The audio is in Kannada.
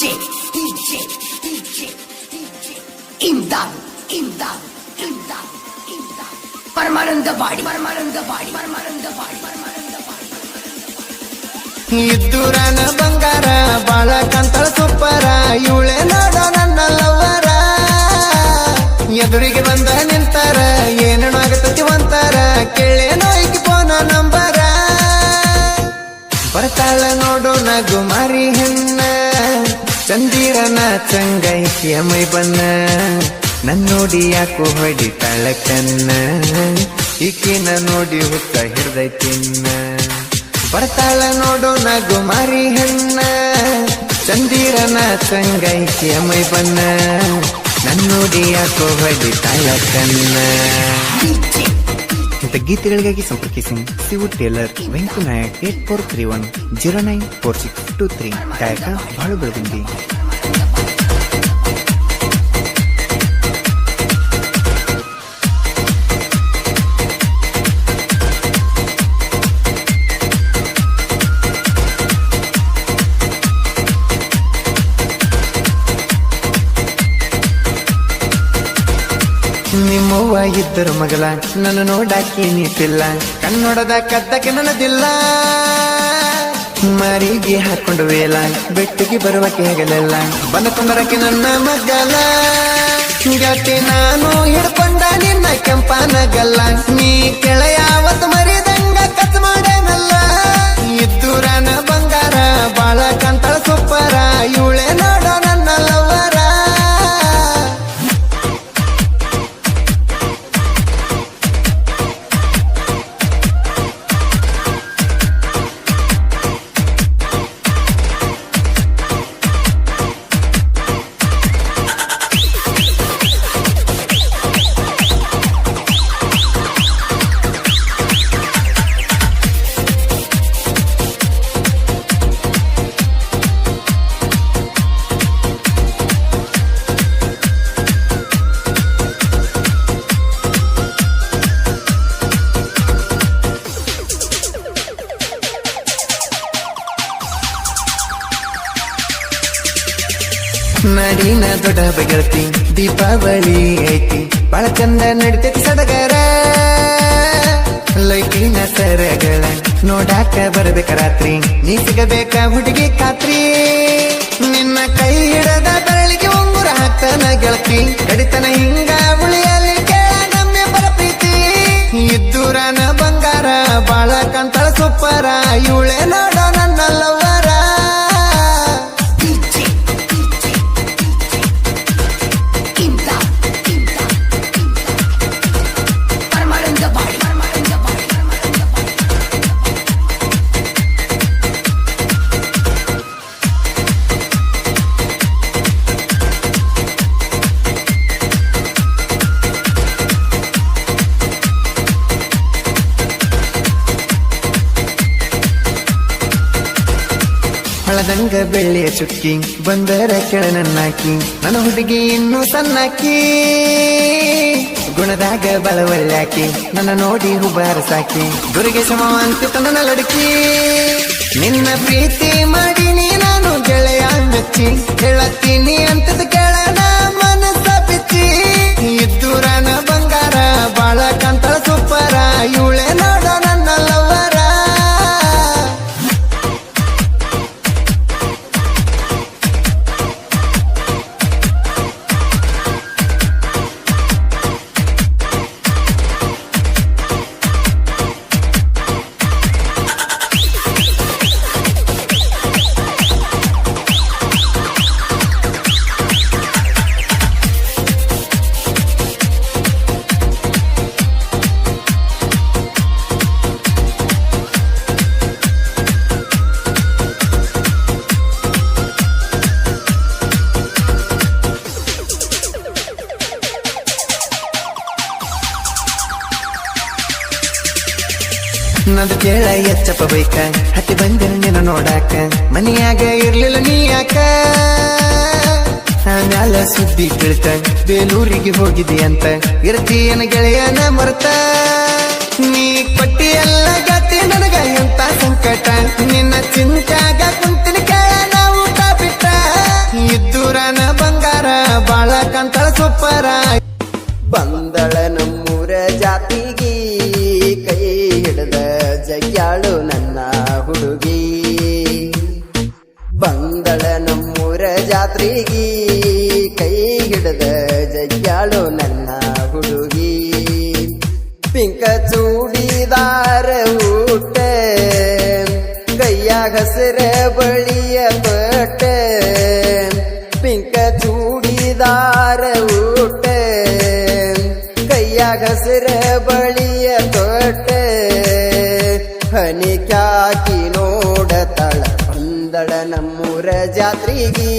DJ, DJ, DJ, DJ. Imdad Imdad Imdad Imdad ಪರಮಾನಂದ ಬಾಡಿ ಪರಮಾನಂದ ಬಾಡಿ ಪರಮಾನಂದ ಬಾಡಿ ಪರಮಾನಂದ ಬಾಡಿ ಇದ್ದೂರನ ಬಂಗಾರ ಬಾಳ ಕಂತಳ ಸುಪ್ಪರ ಇವಳೆ ನಾಡ ನನ್ನ ಲವ್ವರ ಎದುರಿಗೆ ಬಂದ ನಿಂತಾರ ಏನೇನು ಆಗತತಿ ಅಂತಾರ ಕೇಳೇನೋ ಈಕಿ ಫೋನ ನಂಬರ. ಬರ್ತಾಳ ನೋಡೋಣ ಗುಮಾರಿ ಹೆಣ್ಣ. ಚಂದಿರನ ಚಂಗೈಕಿಯ ಮೈ ಬನ್ನ. ನನ್ನ ನೋಡಿ ಯಾಕೋ ಹೊಡಿತಾಳ ಕನ್ನ ಈಕಿನ ನೋಡಿ ಹುತ್ತ ಹಿಡ್ದೈತಿನ್ನ ಬರ್ತಾಳ ನೋಡು ನಗು ಮಾರಿ ಹೆಣ್ಣ. ಚಂದಿರನ ಚಂಗೈಕಿಯ ಮೈ ಬನ್ನ. ನನ್ನ ನೋಡಿ ಯಾಕೋ ಹೊಡಿತಾಳ ಕನ್ನ ಇಂಥ ಗೀತೆಗಳಿಗಾಗಿ ಸಂಪರ್ಕಿಸಿ Sivu tailor Venku Nayak eight four three one, zero nine four six two three, ಗಾಯಕ ಬಾಳು ಬೆಳದಿಂದಿ ಇದ್ದರು ಮಗಲ ನನ್ನ ನೋಡಾಕಿ ನೀತಿಲ್ಲ. ಕನ್ನಡದ ಕದ್ದಕ್ಕೆ ನನ್ನದಿಲ್ಲ. ಮಾರಿಗೆ ಹಾಕೊಂಡು ವೇಲ. ಬೆಟ್ಟಿಗೆ ಬರುವಕ್ಕೆ ಹಗಲೆಲ್ಲ ಬಂದ ಕೊಂಡರಕ್ಕೆ ನನ್ನ ಮಗಲ ಗಟ್ಟಿ ನಾನು ಹಿಡ್ಕೊಂಡ ನಿನ್ನ ಕೆಂಪನಗಲ್ಲ. ನೀ ಕೆಳೆಯಾವತ್ತು ನಡಿನ ದೊಡ್ಡ ಬಗೆಳತಿ, ದೀಪಾವಳಿ ಐತಿ. ಬಾಳ ಚಂದ ನಡಿತೈತಿ ಸಡಗರ. ಲೈಟಿನ ಸರಗಳ ನೋಡಾಕ ಬರಬೇಕ ರಾತ್ರಿ. ನೀ ಸಿಗಬೇಕ ಹುಡುಗಿ ಖಾತ್ರಿ. ನಿನ್ನ ಕೈ ಹಿಡದ ಬೆರಳಿಗೆ ಉಂಗುರ ಹಾಕ್ತಾನ ಗೆಳತಿ. ಕಡಿತನ ಹಿಂಗ ಹಳದಂಗ ಬೆಳ್ಳಿಯ ಚುಕ್ಕಿ, ಬಂದರ ಕೆಳ ನನ್ನಾಕಿ ನನ್ನ ಹುಡುಗಿ ಇನ್ನೂ ಸಣ್ಣಾಕಿ ಗುಣದಾಗ ಬಲವಲ್ಲಾಕಿ, ನನ್ನ ನೋಡಿ ಹುಬಾರ ಸಾಕಿ. ದುರ್ಗೆ ಅಂತ ನನ್ನ ಲಡಕಿ ನಿನ್ನ ಪ್ರೀತಿ ಮಾಡಿನಿ ನಾನು ಗೆಳೆಯ ಮೆಚ್ಚಿ ಹೇಳತ್ತೀನಿ ಅಂತದ ನದು ಕೇಳ ಎಚ್ಚಪ್ಪ ಬೈಕ ಹತ್ತಿ ಬಂದಿನ ನಿನ್ನ ನೋಡಾಕ. ಮನೆಯಾಗ ಇರ್ಲಿಲ್ಲ ನೀ ಯಾಕ? ಆಮ್ಯಾಲ ಸುದ್ದಿ ಕೇಳ್ತ ಬೇಲೂರಿಗೆ ಹೋಗಿದಿ ಅಂತ. ಇರ್ತೀಯನ ಗೆಳೆಯನ ಮರ್ತ. ನೀ ಪಟ್ಟಿ ಎಲ್ಲ ಗತಿ ನನಗ ಎಂತ ಸಂಕಟ? ನಿನ್ನ ಚಿಂತಾಗ ಕುಂತಿನ ಕೇಳ. ನನ್ನ ಹುಡುಗಿ. ಬಂದಳ ನಮ್ಮೂರ ಜಾತ್ರೆಗಿ, ಕೈ ಹಿಡದ ಜಗ್ಯಾಳು ನನ್ನ ಹುಡುಗಿ. ಪಿಂಕ ಚೂಡಿದಾರ ಊಟ, ಕೈಯ ಹಸಿರ ಬಳಿಯ ತೊಟ್ಟ. ಪಿಂಕ ಚೂಡಿದಾರ ಊಟ, ಕೈಯ ಹಸಿರ ಬಳಿಯ ತೊಟ್ಟ. ಕ್ಯಾಕಿ ನೋಡತಳ ಬಂದಳ ನಮ್ಮೂರ ಜಾತ್ರೆಗಿ.